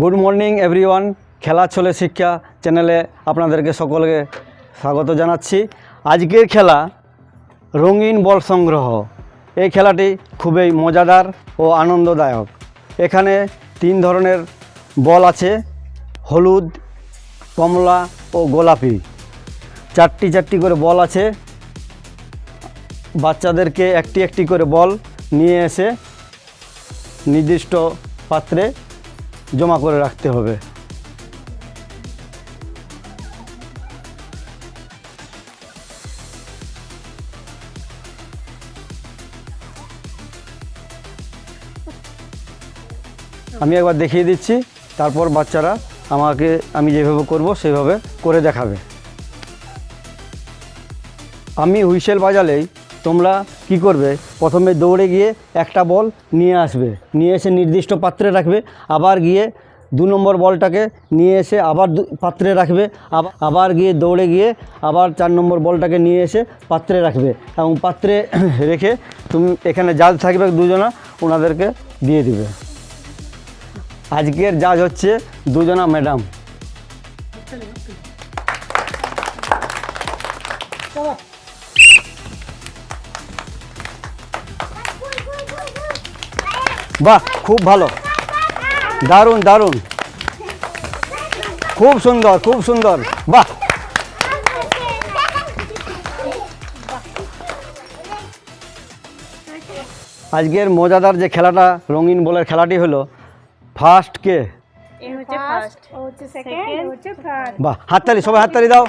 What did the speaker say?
Good morning everyone খেলা চলে শিক্ষা চ্যানেলে আপনাদেরকে সকলকে স্বাগত জানাচ্ছি। আজকের খেলা রঙিন বল সংগ্রহ। এই খেলাটি খুবই মজাদার ও আনন্দদায়ক। এখানে তিন ধরনের বল আছে, হলুদ, কমলা ও গোলাপি। চারটি চারটি করে বল আছে। বাচ্চাদেরকে একটি একটি করে বল নিয়ে এসে নির্দিষ্ট পাত্রে জমা করে রাখতে হবে। আমি একবার দেখিয়ে দিচ্ছি, তারপর বাচ্চারা আমাকে আমি যেভাবে করব সেভাবে করে দেখাবে। আমি হুইসেল বাজালেই তোমরা কি করবে? প্রথমে দৌড়ে গিয়ে একটা বল নিয়ে আসবে। নিয়ে এসে নির্দিষ্ট পাত্রে রাখবে। আবার গিয়ে দু নম্বর বলটাকে নিয়ে এসে আবার পাত্রে রাখবে। আবার গিয়ে দৌড়ে গিয়ে আবার চার নম্বর বলটাকে নিয়ে এসে পাত্রে রাখবে এবং পাত্রে রেখে তুমি এখানে জাজ থাকবে দুজনা, ওনাদেরকে দিয়ে দিবে। আজকের জাজ হচ্ছে দুজনা ম্যাডাম। বাহ খুব ভালো। দারুণ দারুণ। খুব সুন্দর খুব সুন্দর। বাহ। আজকের মজাদার যে খেলাটা রঙিন বলের খেলাটি হলো ফার্স্ট কে? এ হচ্ছে ফার্স্ট ও হচ্ছে সেকেন্ড ও হচ্ছে থার্ড বাহ হাততালি সবাই হাততালি দাও।